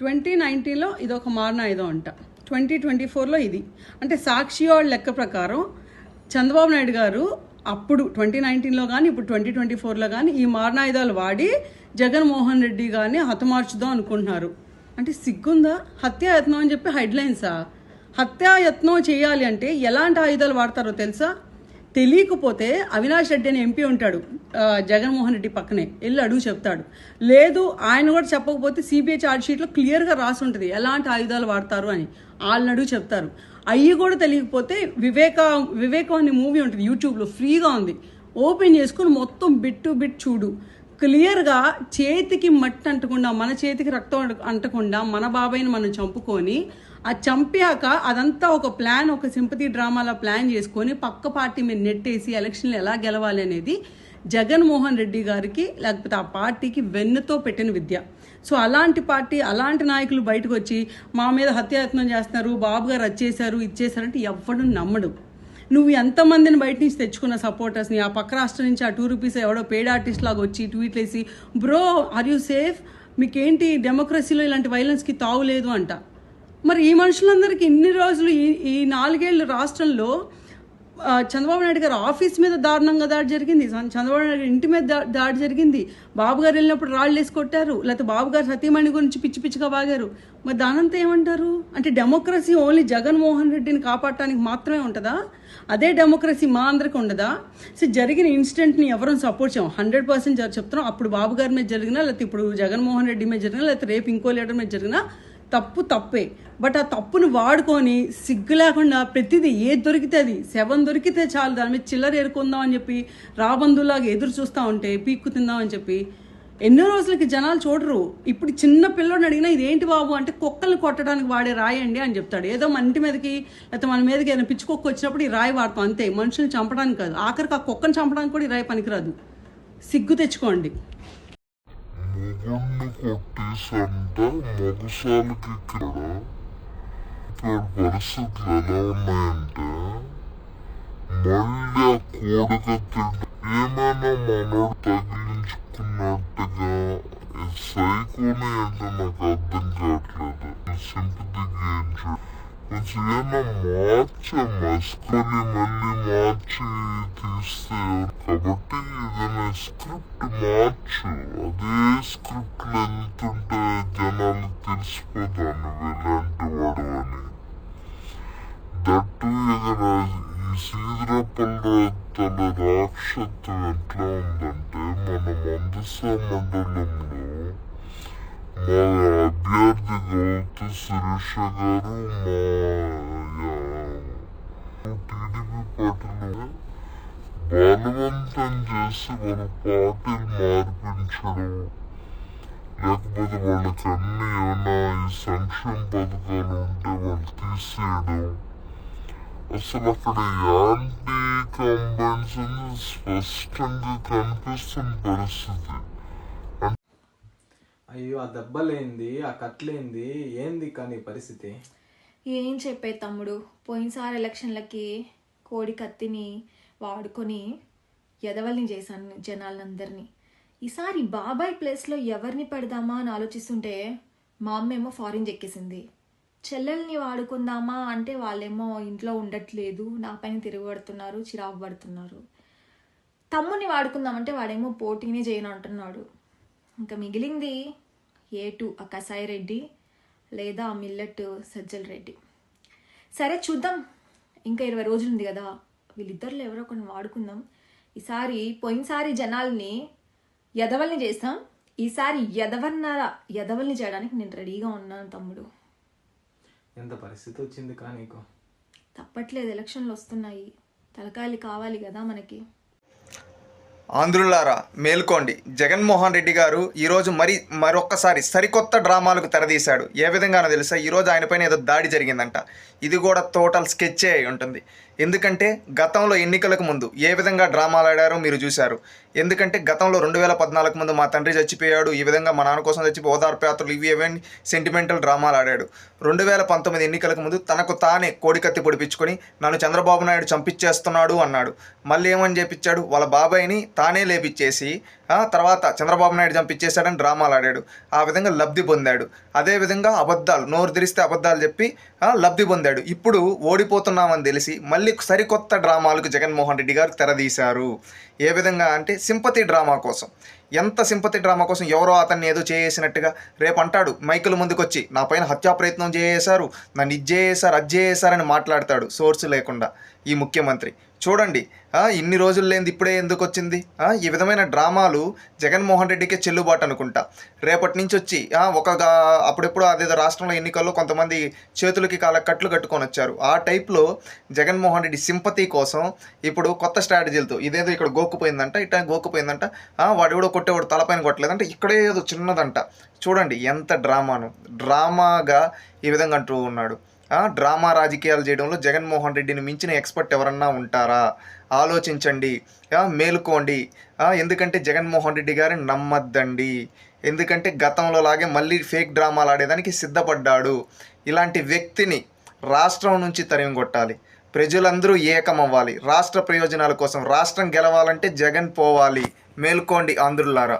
Twenty నైన్టీన్లో ఇది ఒక మారణాయుధం అంట. ట్వంటీ ట్వంటీ ఫోర్లో ఇది. అంటే సాక్షి వాళ్ళ లెక్క ప్రకారం చంద్రబాబు నాయుడు గారు అప్పుడు ట్వంటీ నైన్టీన్లో కానీ ఇప్పుడు ట్వంటీ ట్వంటీ ఫోర్లో కానీ ఈ మారణాయుధాలు వాడి జగన్మోహన్ రెడ్డి గారిని హతమార్చుదాం అనుకుంటున్నారు. అంటే సిగ్గుందా? హత్యాయత్నం అని చెప్పి హెడ్లైన్సా? హత్యాయత్నం చేయాలి అంటే ఎలాంటి ఆయుధాలు వాడతారో తెలుసా? తెలియకపోతే అవినాష్ రెడ్డి అని ఎంపీ ఉంటాడు. జగన్మోహన్ రెడ్డి పక్కనే. వెళ్ళి అడుగు చెప్తాడు. లేదు ఆయన కూడా చెప్పకపోతే సిబిఐ ఛార్జ్ షీట్లో క్లియర్గా రాసి ఉంటుంది. ఎలాంటి ఆయుధాలు వాడతారు అని వాళ్ళని అడుగు చెప్తారు. అయ్యి కూడా తెలియకపోతే వివేక వివేకం అనే మూవీ ఉంటుంది యూట్యూబ్లో ఫ్రీగా ఉంది. ఓపెన్ చేసుకుని మొత్తం బిట్ టు బిట్ చూడు. క్లియర్గా చేతికి మట్టి అంటకుండా మన చేతికి రక్తం అంట- అంటకుండా మన బాబాయ్ని మనం చంపుకొని ఆ చంపాక అదంతా ఒక ప్లాన్ ఒక సింపతి డ్రామాలా ప్లాన్ చేసుకొని పక్క పార్టీ మీద నెట్టేసి ఎలక్షన్లు ఎలా గెలవాలి అనేది జగన్మోహన్ రెడ్డి గారికి లేకపోతే ఆ పార్టీకి వెన్నుతో పెట్టిన విద్య. సో అలాంటి పార్టీ అలాంటి నాయకులు బయటకు వచ్చి మా మీద హత్యాయత్నం చేస్తున్నారు బాబు గారు వచ్చేసారు ఇచ్చేసారంటే ఎవ్వడు నమ్మడు. నువ్వు ఎంతమందిని బయట నుంచి తెచ్చుకున్న సపోర్టర్స్ని ఆ పక్క రాష్ట్రం నుంచి ఆ టూ రూపీస్ ఎవడో పేడ్ ఆర్టిస్ట్ లాగా వచ్చి ట్వీట్లు వేసి బ్రో ఆర్ యూ సేఫ్ మీకేంటి డెమోక్రసీలో ఇలాంటి వైలెన్స్కి తావులేదు అంట. మరి ఈ మనుషులందరికీ ఇన్ని రోజులు ఈ ఈ నాలుగేళ్ళు రాష్ట్రంలో చంద్రబాబు నాయుడు గారు ఆఫీస్ మీద దారుణంగా దాడి జరిగింది. చంద్రబాబు నాయుడు ఇంటి మీద దాడి జరిగింది. బాబు గారు వెళ్ళినప్పుడు రాళ్ళు వేసి కొట్టారు. లేకపోతే బాబు గారు సతీమణి గురించి పిచ్చి పిచ్చిగా బాగారు మరి దానంతా ఏమంటారు? అంటే డెమోక్రసీ ఓన్లీ జగన్మోహన్ రెడ్డిని కాపాడటానికి మాత్రమే ఉంటుందా? అదే డెమోక్రసీ మా అందరికి ఉండదా? సో జరిగిన ఇన్సిడెంట్ని ఎవరూ సపోర్ట్ చేయం హండ్రెడ్ పర్సెంట్ చెప్తున్నాం. అప్పుడు బాబు గారి మీద జరిగినా లేకపోతే ఇప్పుడు జగన్మోహన్ రెడ్డి మీద జరిగినా లేకపోతే రేపు ఇంకో లీడర్ మీద జరిగినా తప్పు తప్పే. బట్ ఆ తప్పును వాడుకొని సిగ్గు లేకుండా ప్రతిదీ ఏది దొరికితే అది సెవెన్ దొరికితే చాలు దాని మీద చిల్లర ఏరుకుందాం అని చెప్పి రాబందులాగా ఎదురు చూస్తూ ఉంటే పీక్కు తిందాం అని చెప్పి ఎన్నో రోజులకి జనాలు చూడరు. ఇప్పుడు చిన్న పిల్లోని అడిగినా ఇదేంటి బాబు? అంటే కుక్కల్ని కొట్టడానికి వాడే రాయండి అని చెప్తాడు. ఏదో మన ఇంటి మీదకి లేకపోతే మన మీదకి ఏదైనా పిచ్చి కుక్క వచ్చినప్పుడు ఈ రాయి వాడతాం అంతే. మనుషుల్ని చంపడానికి కాదు. ఆఖరికి ఆ కుక్కని చంపడానికి కూడా ఈ రాయి పనికిరాదు. సిగ్గు తెచ్చుకోండి. మొగుడిని కొట్టేసంట మగసాలకి ఇక్కడ ఇక్కడ పరిస్థితులు ఎలా ఉన్నాయంటే మళ్ళీ ఆ కోడిక ఏమైనా మనోడు తగిలించుకున్నట్టుగా సైకోనే ఏంటో నాకు అర్థం కావట్లేదు సింపతి గెయిన్ కొంచెం ఏమైనా మార్చమ్మా స్కూల్ని మళ్ళీ మార్చి తీస్తే కాబట్టి ఏదైనా స్క్రిప్ట్ మార్చు అదే స్క్రిప్ట్ వెళ్తుంటే జనాలు తెలిసిపోతాను ఇలాంటి వాడు అని దట్టు ఎగర ఈ సీదరపల్లి తన రాక్షత్వం ఎట్లా ఉందంటే మన మందస మండలంలో మా అభ్యర్థి గౌతు శిరీష గారు మా వాళ్ళ పార్టీలు మార్పించడం లేకపోతే వాళ్ళకి అన్ని ఏమైనా ఈ సంక్షేమ పథకాలు ఉంటే వాళ్ళు తీసేయడం అసలు అక్కడ యాంటీ కంబైన్స్ స్పష్టంగా కనిపిస్తున్న పరిస్థితి అయ్యో ఆ దెబ్బలేంది ఆ కట్లేంది ఏంది కానీ పరిస్థితి? ఏం చెప్పే తమ్ముడు? పోయినసారి ఎలక్షన్లకి కోడి కత్తిని వాడుకొని ఎదవల్ని చేశాను జనాలందరినీ. ఈసారి బాబాయ్ ప్లేస్లో ఎవరిని పెడదామా అని ఆలోచిస్తుంటే మా అమ్మేమో ఫారిన్ చెక్కేసింది. చెల్లెల్ని వాడుకుందామా అంటే వాళ్ళేమో ఇంట్లో ఉండట్లేదు నా పైన తిరగబడుతున్నారు చిరాకు పడుతున్నారు. తమ్ముని వాడుకుందామంటే వాడేమో పోటీనే చేయను అంటున్నాడు. ఇంకా మిగిలింది ఏ టూ ఆ కసాయి రెడ్డి లేదా ఆ మిల్లెట్ సజ్జల రెడ్డి. సరే చూద్దాం. ఇంకా ఇరవై రోజులు ఉంది కదా. వీళ్ళిద్దరిలో ఎవరో కొన్ని వాడుకుందాం. ఈసారి పోయినసారి జనాల్ని ఎదవల్ని చేస్తాం. ఈసారి ఎదవన్నర ఎదవల్ని చేయడానికి నేను రెడీగా ఉన్నాను తమ్ముడు. ఎంత పరిస్థితి వచ్చింది కా నీకు? తప్పట్లేదు ఎలక్షన్లు వస్తున్నాయి. తలకాయలు కావాలి కదా మనకి. ఆంధ్రులారా మేల్కోండి. జగన్మోహన్ రెడ్డి గారు ఈరోజు మరి మరొక్కసారి సరికొత్త డ్రామాలకు తెరదీశాడు. ఏ విధంగానో తెలుసా? ఈరోజు ఆయన పైన ఏదో దాడి జరిగిందంట. ఇది కూడా టోటల్ స్కెచ్చే అయి ఉంటుంది. ఎందుకంటే గతంలో ఎన్నికలకు ముందు ఏ విధంగా డ్రామాలు ఆడారో మీరు చూశారు. ఎందుకంటే గతంలో రెండు వేల పద్నాలుగు ముందు మా తండ్రి చచ్చిపోయాడు. ఈ విధంగా మా నాన్న కోసం చచ్చిపోయి ఓదార్పయాత్రలు ఇవి ఏవని సెంటిమెంటల్ డ్రామాలు ఆడాడు రెండు వేల పంతొమ్మిది ఎన్నికలకు ముందు తనకు తానే కోడికత్తి పొడిపించుకొని నన్ను చంద్రబాబు నాయుడు చంపించేస్తున్నాడు అన్నాడు. మళ్ళీ ఏమని చేపించాడు వాళ్ళ బాబాయ్ని తానే లేపిచ్చేసి తర్వాత చంద్రబాబు నాయుడు చంపించేశాడని డ్రామాలు ఆడాడు ఆ విధంగా లబ్ధి పొందాడు. అదేవిధంగా అబద్ధాలు నోరు తెరిస్తే అబద్ధాలు చెప్పి లబ్ధి పొందాడు. ఇప్పుడు ఓడిపోతున్నామని తెలిసి మళ్ళీ సరికొత్త డ్రామాలకు జగన్మోహన్ రెడ్డి గారు తెరదీశారు. ఏ విధంగా అంటే సింపతి డ్రామా కోసం. ఎంత సింపతి డ్రామా కోసం ఎవరో అతన్ని ఏదో చేసేసినట్టుగా రేపు అంటాడు మైకుల ముందుకొచ్చి నా పైన హత్యా ప్రయత్నం చేసేశారు నన్ను ఇది చేసేశారు అది మాట్లాడతాడు సోర్స్ లేకుండా ఈ ముఖ్యమంత్రి. చూడండి ఇన్ని రోజులు లేనిది ఇప్పుడే ఎందుకు వచ్చింది? ఈ విధమైన డ్రామాలు జగన్మోహన్ రెడ్డికే చెల్లుబాటు అనుకుంటా. రేపటి నుంచి వచ్చి ఒక అప్పుడెప్పుడు అదేదో రాష్ట్రంలో ఎన్నికల్లో కొంతమంది చేతులకి కాళ్ళ కట్లు కట్టుకొని వచ్చారు. ఆ టైప్లో జగన్మోహన్ రెడ్డి సింపతి కోసం ఇప్పుడు కొత్త స్ట్రాటజీలతో ఇదేదో ఇక్కడ గోక్కుపోయిందంట ఇట్లా గోక్కుపోయిందంట వాడు ఎవడో కొట్టేవాడు తలపైన కొట్టలేదంటే ఇక్కడే ఏదో చిన్నదంట. చూడండి ఎంత డ్రామాను. డ్రామాగా ఈ విధంగా అంటూ ఉన్నాడు. డ్రామా రాజకీయాలు చేయడంలో జగన్మోహన్ రెడ్డిని మించిన ఎక్స్పర్ట్ ఎవరన్నా ఉంటారా? ఆలోచించండి. మేలుకోండి. ఎందుకంటే జగన్మోహన్ రెడ్డి గారిని నమ్మద్దండి. ఎందుకంటే గతంలో లాగే మళ్ళీ ఫేక్ డ్రామాలు ఆడేదానికి సిద్ధపడ్డాడు. ఇలాంటి వ్యక్తిని రాష్ట్రం నుంచి తరిమి కొట్టాలి ప్రజలందరూ ఏకమవ్వాలి. రాష్ట్ర ప్రయోజనాల కోసం రాష్ట్రం గెలవాలంటే జగన్ పోవాలి. మేల్కోండి ఆంధ్రులారా.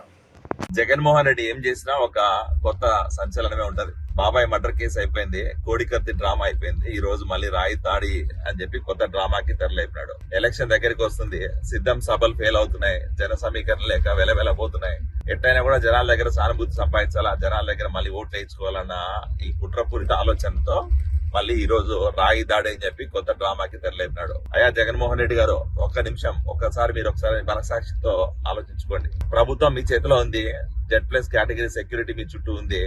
జగన్మోహన్ రెడ్డి ఏం చేసినా ఒక కొత్త సంచలనమే ఉంటది. బాబాయ్ మర్డర్ కేసు అయిపోయింది. కోడికత్తి డ్రామా అయిపోయింది. ఈ రోజు మళ్ళీ రాయి తాడి అని చెప్పి కొత్త డ్రామాకి తెరలేపినాడు. ఎలక్షన్ దగ్గరికి వస్తుంది. సిద్ధం సభలు ఫెయిల్ అవుతున్నాయి. జన సమీకరణ లేక వెలవెలబోతున్నాయి ఎట్టయినా కూడా జనాల దగ్గర సానుభూతి సంపాదించాలా? జనాల దగ్గర మళ్ళీ ఓట్లు వేయించుకోవాలన్న ఈ కుట్రపూరిత ఆలోచనతో మళ్ళీ ఈ రోజు రాయి దాడి అని చెప్పి కొత్త డ్రామాకి తెరలేపినాడు అయ్యా జగన్మోహన్ రెడ్డి గారు ఒక్క నిమిషం ఒక్కసారి మీరు ఒకసారి మనసాక్షితో ఆలోచించుకోండి. ప్రభుత్వం మీ చేతిలో ఉంది జెడ్ ప్లస్ కేటగిరీ సెక్యూరిటీ మీ చుట్టూ ఉంది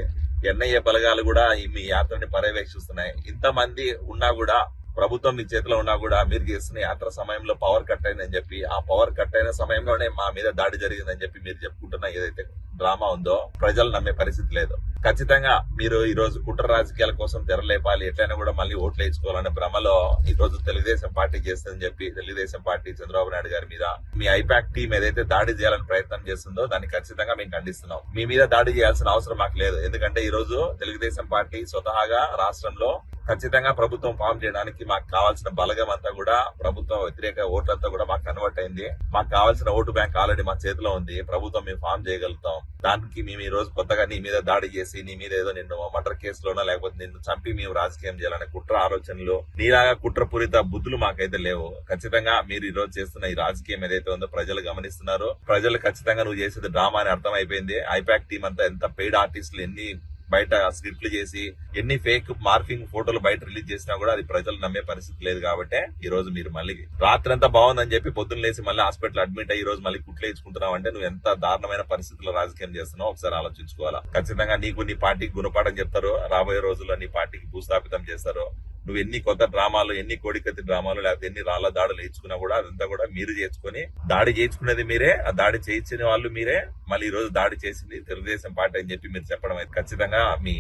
ఎన్ఐఏ బలగాలు కూడా ఈ మీ యాత్రని పర్యవేక్షిస్తున్నాయి. ఇంతమంది ఉన్నా కూడా ప్రభుత్వం మీ చేతిలో ఉన్నా కూడా మీరు చేసిన యాత్ర సమయంలో పవర్ కట్ అయిందని చెప్పి ఆ పవర్ కట్ అయిన సమయంలోనే మా మీద దాడి జరిగిందని చెప్పి మీరు చెప్పుకుంటున్న ఏదైతే డ్రామా ఉందో ప్రజలు నమ్మే పరిస్థితి లేదు. ఖచ్చితంగా మీరు ఈ రోజు కుట్ర రాజకీయాల కోసం తెరలేపాలి ఎట్లయినా కూడా మళ్ళీ ఓట్లు వేసుకోవాలనే భ్రమలో ఈ రోజు తెలుగుదేశం పార్టీ చేస్తుందని చెప్పి తెలుగుదేశం పార్టీ చంద్రబాబు నాయుడు గారి మీద మీ ఐపాక్ టీం ఏదైతే దాడి చేయాలని ప్రయత్నం చేస్తుందో దాన్ని ఖచ్చితంగా మేము ఖండిస్తున్నాం. మీ మీద దాడి చేయాల్సిన అవసరం మాకు లేదు. ఎందుకంటే ఈ రోజు తెలుగుదేశం పార్టీ స్వతహాగా రాష్ట్రంలో ఖచ్చితంగా ప్రభుత్వం ఫామ్ చేయడానికి మాకు కావాల్సిన బలగం అంతా కూడా ప్రభుత్వం వ్యతిరేక ఓట్లంతా కూడా మాకు కన్వర్ట్ అయింది. మాకు కావాల్సిన ఓటు బ్యాంక్ ఆల్రెడీ మా చేతిలో ఉంది. ప్రభుత్వం మేము ఫామ్ చేయగలుగుతాం. దానికి మేము ఈ రోజు కొత్తగా నీ మీద దాడి చేసి నీ మీద ఏదో నిన్ను మర్డర్ కేసులోనో లేకపోతే నిన్ను చంపి మేము రాజకీయం చేయాలనే కుట్ర ఆలోచనలు నీలాగా కుట్రపూరిత బుద్ధులు మాకైతే లేవు. ఖచ్చితంగా మీరు ఈ రోజు చేస్తున్న ఈ రాజకీయం ఏదైతే ఉందో ప్రజలు గమనిస్తున్నారు. ప్రజలు ఖచ్చితంగా నువ్వు చేసేది డ్రామా అని అర్థం అయిపోయింది ఐపాక్ టీం అంతా ఎంత పెయిడ్ ఆర్టిస్టులు ఎన్ని బయట స్క్రిప్ట్లు చేసి ఎన్ని ఫేక్ మార్ఫింగ్ ఫోటోలు బయట రిలీజ్ చేసినా కూడా అది ప్రజలు నమ్మే పరిస్థితి లేదు కాబట్టి ఈ రోజు మీరు మళ్ళీ రాత్రి అంతా బాగుందని చెప్పి పొద్దున్న లేసి మళ్ళీ హాస్పిటల్ అడ్మిట్ అయ్యి ఈ రోజు మళ్ళీ కుట్లు వేయించుకుంటున్నావు అంటే నువ్వు ఎంత దారుణమైన పరిస్థితుల్లో రాజకీయం చేస్తున్నావు ఒకసారి ఆలోచించుకోవాలా. ఖచ్చితంగా నీకు నీ పార్టీకి గుణపాఠం చెప్తారు. రాబోయే రోజుల్లో నీ పార్టీకి భూస్థాపితం చేస్తారు. నువ్వు ఎన్ని కొత్త డ్రామాలు ఎన్ని కోడికత్తి డ్రామాలు లేకపోతే ఎన్ని రాళ్ళ దాడులు వేయించుకున్నా కూడా అదంతా కూడా మీరు చేసుకుని దాడి చేయించుకునేది మీరే ఆ దాడి చేయించిన వాళ్ళు మీరే మళ్ళీ ఈ రోజు దాడి చేసింది తెలుగుదేశం పార్టీ అని చెప్పి మీరు చెప్పడం అయితే ఖచ్చితంగా మీ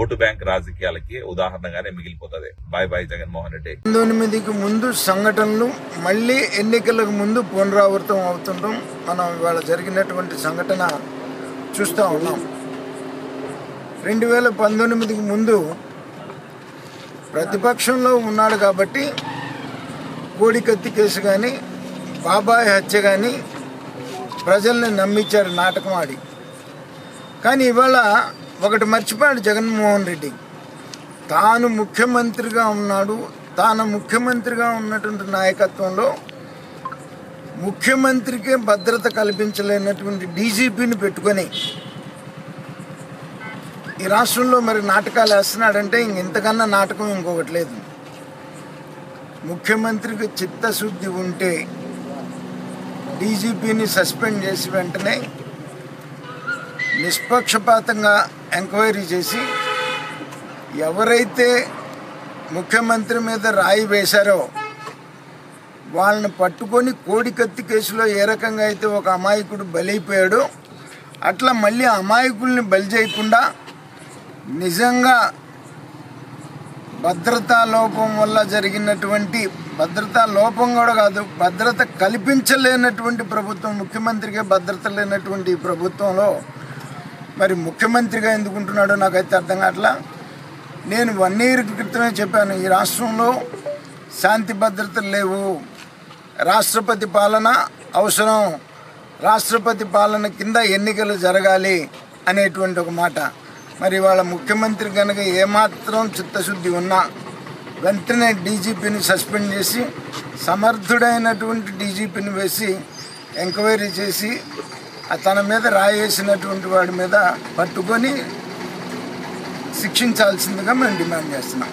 ఓటు బ్యాంక్ రాజకీయాలకి ఉదాహరణగానే మిగిలిపోతుంది. Bye bye Jaganmohan Reddy. పంతొమ్మిదికి ముందు సంఘటనలు మళ్ళీ ఎన్నికలకు ముందు పునరావృతం అవుతుండడం మనం ఇవాళ జరిగినటువంటి సంఘటన చూస్తూ ఉన్నాం. రెండు వేల పంతొమ్మిదికి ముందు ప్రతిపక్షంలో ఉన్నాడు కాబట్టి కోడికత్తి కేసు కానీ బాబాయ్ హత్య కానీ ప్రజల్ని నమ్మించారు నాటకం ఆడి. కానీ ఇవాళ ఒకటి మర్చిపోయాడు జగన్మోహన్ రెడ్డి. తాను ముఖ్యమంత్రిగా ఉన్నాడు తాను ముఖ్యమంత్రిగా ఉన్నటువంటి నాయకత్వంలో ముఖ్యమంత్రికే భద్రత కల్పించలేనటువంటి డీజీపీని పెట్టుకొని ఈ రాష్ట్రంలో మరి నాటకాలు వేస్తున్నాడంటే ఇంక ఇంతకన్నా నాటకం ఇంకొకటి లేదు. ముఖ్యమంత్రికి చిత్తశుద్ధి ఉంటే డీజీపీని సస్పెండ్ చేసి వెంటనే నిష్పక్షపాతంగా ఎంక్వైరీ చేసి ఎవరైతే ముఖ్యమంత్రి మీద రాయి వేశారో వాళ్ళని పట్టుకొని కోడికత్తి కేసులో ఏ రకంగా అయితే ఒక అమాయకుడు బలైపోయాడో అట్లా మళ్ళీ అమాయకుల్ని బలి చేయకుండా నిజంగా భద్రతా లోపం వల్ల జరిగినటువంటి భద్రతా లోపం కూడా కాదు భద్రత కల్పించలేనటువంటి ప్రభుత్వం ముఖ్యమంత్రిగా భద్రత లేనటువంటి ప్రభుత్వంలో మరి ముఖ్యమంత్రిగా ఎందుకుంటున్నాడో నాకైతే అర్థం కావట్లా. నేను వన్ ఇయర్ క్రితమే చెప్పాను ఈ రాష్ట్రంలో శాంతి భద్రతలు లేవు. రాష్ట్రపతి పాలన అవసరం. రాష్ట్రపతి పాలన కింద ఎన్నికలు జరగాలి అనేటువంటి ఒక మాట. మరి వాళ్ళ ముఖ్యమంత్రి కనుక ఏమాత్రం చిత్తశుద్ధి ఉన్నా వెంటనే డీజీపీని సస్పెండ్ చేసి సమర్థుడైనటువంటి డీజీపీని వేసి ఎంక్వైరీ చేసి తన మీద రాయేసినటువంటి వాడి మీద పట్టుకొని శిక్షించాల్సిందిగా మేము డిమాండ్ చేస్తున్నాం.